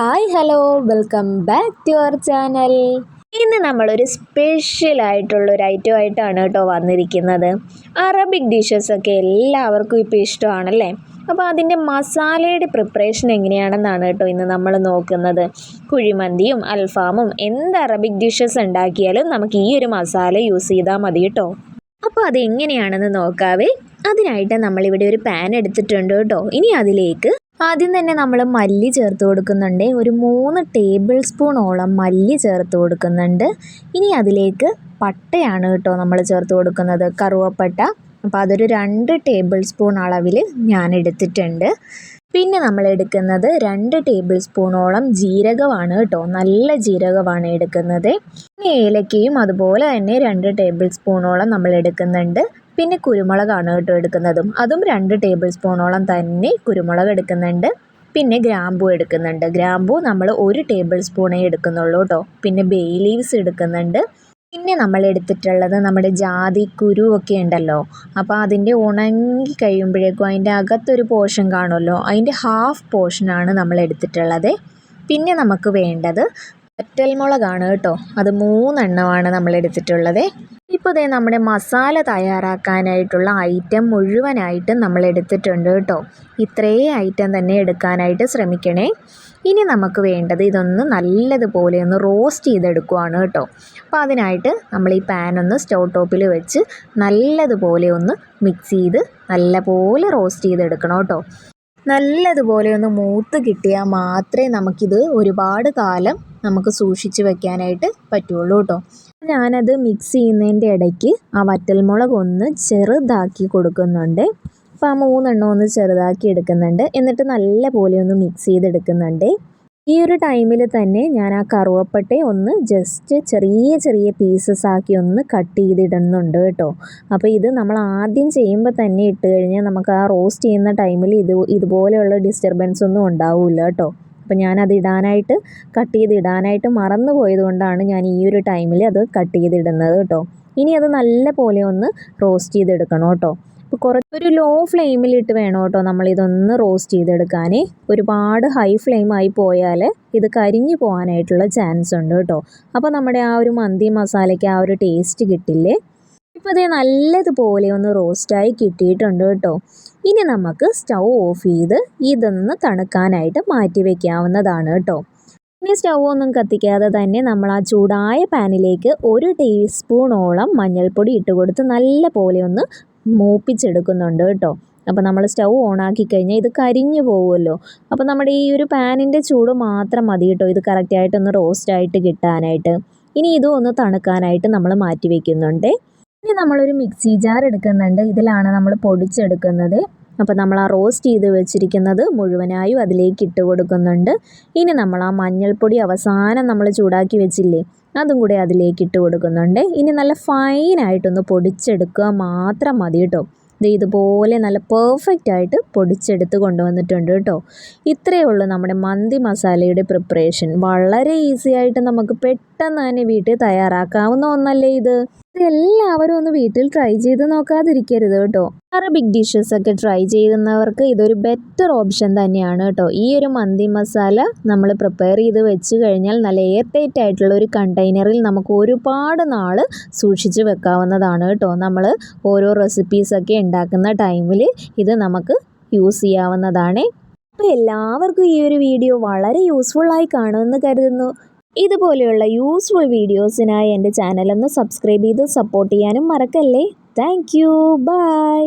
Hi hello welcome back to our channel. ഇന്ന് നമ്മളൊരു ഒരു ഐറ്റം ആയിട്ടാണ് കേട്ടോ വന്നിരിക്കുന്നത്. അറബിക് ഡിഷസ് ഒക്കെ എല്ലാവർക്കും ഇപ്പോൾ ഇഷ്ടമാണല്ലേ? അപ്പോൾ അതിന്റെ മസാലയുടെ പ്രിപ്പറേഷൻ എങ്ങനെയാണെന്നാണ് കേട്ടോ ഇന്ന് നമ്മൾ നോക്കുന്നത്. കുഴിമന്തിയും അൽഫാമും എന്ത് അറബിക് ഡിഷസ് ഉണ്ടാക്കിയാലും നമുക്ക് ഈ ഒരു മസാല യൂസ് ചെയ്താൽ മതി കേട്ടോ. അപ്പോൾ അതെങ്ങനെയാണെന്ന് നോക്കാവേ. അതിനായിട്ട് നമ്മളിവിടെ ഒരു പാൻ എടുത്തിട്ടുണ്ട് കേട്ടോ. ഇനി അതിലേക്ക് ആദ്യം തന്നെ നമ്മൾ മല്ലി ചേർത്ത് കൊടുക്കുന്നുണ്ട്. ഒരു മൂന്ന് ടേബിൾ സ്പൂണോളം മല്ലി ചേർത്ത് കൊടുക്കുന്നുണ്ട്. ഇനി അതിലേക്ക് പട്ടയാണ് കേട്ടോ നമ്മൾ ചേർത്ത് കൊടുക്കുന്നത് കറുവപ്പട്ട. അപ്പോൾ അതൊരു രണ്ട് ടേബിൾ സ്പൂൺ അളവിൽ ഞാൻ എടുത്തിട്ടുണ്ട്. പിന്നെ നമ്മൾ എടുക്കുന്നത് രണ്ട് ടേബിൾ സ്പൂണോളം ജീരകമാണ് കേട്ടോ നല്ല ജീരകമാണ് എടുക്കുന്നത്. ഏലക്കയും അതുപോലെ തന്നെ രണ്ട് ടേബിൾ സ്പൂണോളം നമ്മൾ എടുക്കുന്നുണ്ട്. പിന്നെ കുരുമുളകാണ് കേട്ടോ എടുക്കുന്നതും. അതും രണ്ട് ടേബിൾ സ്പൂണോളം തന്നെ കുരുമുളക് എടുക്കുന്നുണ്ട്. പിന്നെ ഗ്രാമ്പു എടുക്കുന്നുണ്ട്. ഗ്രാമ്പു നമ്മൾ ഒരു ടേബിൾ സ്പൂണേ എടുക്കുന്നുള്ളൂ കേട്ടോ. പിന്നെ ബേ ലീവ്സ് എടുക്കുന്നുണ്ട്. പിന്നെ നമ്മൾ എടുത്തിട്ടുള്ളത് നമ്മുടെ ജാതി കുരു ഒക്കെ ഉണ്ടല്ലോ. അപ്പോൾ അതിന്റെ ഉണങ്ങി കഴിയുമ്പോഴേക്കും അതിന്റെ അകത്തൊരു പോർഷൻ കാണുമല്ലോ. അതിന്റെ ഹാഫ് പോർഷനാണ് നമ്മൾ എടുത്തിട്ടുള്ളത്. പിന്നെ നമുക്ക് വേണ്ടത് വറ്റൽമുളകാണ് കേട്ടോ. അത് മൂന്നെണ്ണമാണ് നമ്മൾ എടുത്തിട്ടുള്ളത്. ഇപ്പോൾ ഇതേ നമ്മുടെ മസാല തയ്യാറാക്കാനായിട്ടുള്ള ഐറ്റം മുഴുവനായിട്ടും നമ്മൾ എടുത്തിട്ടുണ്ട് കേട്ടോ. ഇത്രയും ഐറ്റം തന്നെ എടുക്കാനായിട്ട് ശ്രമിക്കണേ. ഇനി നമുക്ക് വേണ്ടത് ഇതൊന്ന് നല്ലതുപോലെ ഒന്ന് റോസ്റ്റ് ചെയ്തെടുക്കുവാണ് കേട്ടോ. അപ്പോൾ അതിനായിട്ട് നമ്മൾ ഈ പാൻ ഒന്ന് സ്റ്റൗ ടോപ്പിൽ വെച്ച് നല്ലതുപോലെ ഒന്ന് മിക്സ് ചെയ്ത് നല്ലപോലെ റോസ്റ്റ് ചെയ്തെടുക്കണം കേട്ടോ. നല്ലതുപോലെ ഒന്ന് മൂത്ത് കിട്ടിയാൽ മാത്രമേ നമുക്കിത് ഒരുപാട് കാലം നമുക്ക് സൂക്ഷിച്ച് വെക്കാനായിട്ട് പറ്റുള്ളൂ കേട്ടോ. ഞാനത് മിക്സ് ചെയ്യുന്നതിന്റെ ഇടയ്ക്ക് ആ വറ്റൽമുളക് ഒന്ന് ചെറുതാക്കി കൊടുക്കുന്നുണ്ട്. അപ്പോൾ ആ മൂന്നെണ്ണം ഒന്ന് ചെറുതാക്കി എടുക്കുന്നുണ്ട്. എന്നിട്ട് നല്ല പോലെ ഒന്ന് മിക്സ് ചെയ്തെടുക്കുന്നുണ്ട്. ഈ ഒരു ടൈമിൽ തന്നെ ഞാൻ ആ കറുവപ്പട്ട ഒന്ന് ജസ്റ്റ് ചെറിയ ചെറിയ പീസസ് ആക്കി ഒന്ന് കട്ട് ചെയ്തിടുന്നുണ്ട് കേട്ടോ. അപ്പോൾ ഇത് നമ്മൾ ആദ്യം ചെയ്യുമ്പോൾ തന്നെ ഇട്ട് കഴിഞ്ഞാൽ നമുക്ക് ആ റോസ്റ്റ് ചെയ്യുന്ന ടൈമിൽ ഇത് ഇതുപോലെയുള്ള ഡിസ്റ്റർബൻസ് ഒന്നും ഉണ്ടാവില്ല കേട്ടോ. അപ്പോൾ ഞാനത് ഇടാനായിട്ട് കട്ട് ചെയ്തിടാനായിട്ട് മറന്നു പോയത് കൊണ്ടാണ് ഞാൻ ഈ ഒരു ടൈമിൽ അത് കട്ട് ചെയ്തിടുന്നത് കേട്ടോ. ഇനി അത് നല്ല പോലെ ഒന്ന് റോസ്റ്റ് ചെയ്തെടുക്കണം കേട്ടോ. അപ്പോൾ കുറച്ച് ഒരു ലോ ഫ്ലെയിമിലിട്ട് വേണം കേട്ടോ നമ്മളിതൊന്ന് റോസ്റ്റ് ചെയ്തെടുക്കാൻ ഒരുപാട് ഹൈ ഫ്ലെയിമായി പോയാൽ ഇത് കരിഞ്ഞു പോകാനായിട്ടുള്ള ചാൻസ് ഉണ്ട് കേട്ടോ. അപ്പോൾ നമ്മുടെ ആ ഒരു മന്തി മസാലയ്ക്ക് ആ ഒരു ടേസ്റ്റ് കിട്ടില്ലേ? ഇപ്പോൾ ഇതേ നല്ലതുപോലെ ഒന്ന് റോസ്റ്റായി കിട്ടിയിട്ടുണ്ട് കേട്ടോ. ഇനി നമുക്ക് സ്റ്റൗ ഓഫ് ചെയ്ത് ഇതൊന്ന് തണുക്കാനായിട്ട് മാറ്റി വയ്ക്കാവുന്നതാണ് കേട്ടോ. ഇനി സ്റ്റൗ ഒന്നും കത്തിക്കാതെ തന്നെ നമ്മൾ ആ ചൂടായ പാനിലേക്ക് ഒരു ടീസ്പൂണോളം മഞ്ഞൾപ്പൊടി ഇട്ട് കൊടുത്ത് നല്ല പോലെ ഒന്ന് മൂപ്പിച്ചെടുക്കുന്നുണ്ട് കേട്ടോ. അപ്പോൾ നമ്മൾ സ്റ്റൗ ആക്കി കഴിഞ്ഞാൽ ഇത് കരിഞ്ഞു പോകുമല്ലോ അപ്പോൾ നമ്മുടെ ഈ ഒരു പാനിന്റെ ചൂട് മാത്രം മതി കേട്ടോ. ഇത് കറക്റ്റായിട്ടൊന്ന് റോസ്റ്റായിട്ട് കിട്ടാനായിട്ട്. ഇനി ഇതും ഒന്ന് തണുക്കാനായിട്ട് നമ്മൾ മാറ്റി വയ്ക്കുന്നുണ്ട് ഇനി നമ്മളൊരു മിക്സി ജാർ എടുക്കുന്നുണ്ട്. ഇതിലാണ് നമ്മൾ പൊടിച്ചെടുക്കുന്നത്. അപ്പോൾ നമ്മൾ ആ റോസ്റ്റ് ചെയ്ത് വെച്ചിരിക്കുന്നത് മുഴുവനായും അതിലേക്ക് ഇട്ട് കൊടുക്കുന്നുണ്ട്. ഇനി നമ്മൾ ആ മഞ്ഞൾപ്പൊടി അവസാനം നമ്മൾ ചൂടാക്കി വെച്ചില്ലേ അതും കൂടി അതിലേക്ക് ഇട്ട് കൊടുക്കുന്നുണ്ട്. ഇനി നല്ല ഫൈനായിട്ടൊന്ന് പൊടിച്ചെടുക്കുക മാത്രം മതി കേട്ടോ. ഇത് ഇതുപോലെ നല്ല പെർഫെക്റ്റ് ആയിട്ട് പൊടിച്ചെടുത്ത് കൊണ്ടുവന്നിട്ടുണ്ട് കേട്ടോ. ഇത്രയേ ഉള്ളൂ നമ്മുടെ മന്തി മസാലയുടെ പ്രിപ്പറേഷൻ വളരെ ഈസി ആയിട്ട് നമുക്ക് പെട്ടെന്ന് തന്നെ വീട്ടിൽ തയ്യാറാക്കാവുന്ന ഒന്നല്ലേ ഇത്? ഇത് എല്ലാവരും ഒന്ന് വീട്ടിൽ ട്രൈ ചെയ്ത് നോക്കാതിരിക്കരുത് കേട്ടോ. അറബിക് ഡിഷസ് ഒക്കെ ട്രൈ ചെയ്യുന്നവർക്ക് ഇതൊരു ബെറ്റർ ഓപ്ഷൻ തന്നെയാണ് കേട്ടോ. ഈ ഒരു മന്തി മസാല നമ്മൾ പ്രിപ്പയർ ചെയ്ത് വെച്ച് കഴിഞ്ഞാൽ നല്ല എയർ ടൈറ്റ് ആയിട്ടുള്ള ഒരു കണ്ടെയ്നറിൽ നമുക്ക് ഒരുപാട് നാൾ സൂക്ഷിച്ച് വെക്കാവുന്നതാണ് കേട്ടോ. നമ്മൾ ഓരോ റെസിപ്പീസൊക്കെ ഉണ്ടാക്കുന്ന ടൈമിൽ ഇത് നമുക്ക് യൂസ് ചെയ്യാവുന്നതാണ്. അപ്പോൾ എല്ലാവർക്കും ഈ ഒരു വീഡിയോ വളരെ യൂസ്ഫുള്ളായി കാണുമെന്ന് കരുതുന്നു. ഇതുപോലെയുള്ള യൂസ്ഫുൾ വീഡിയോസിനായി എന്റെ ചാനലൊന്ന് സബ്സ്ക്രൈബ് ചെയ്ത് സപ്പോർട്ട് ചെയ്യാനും മറക്കല്ലേ? Thank you by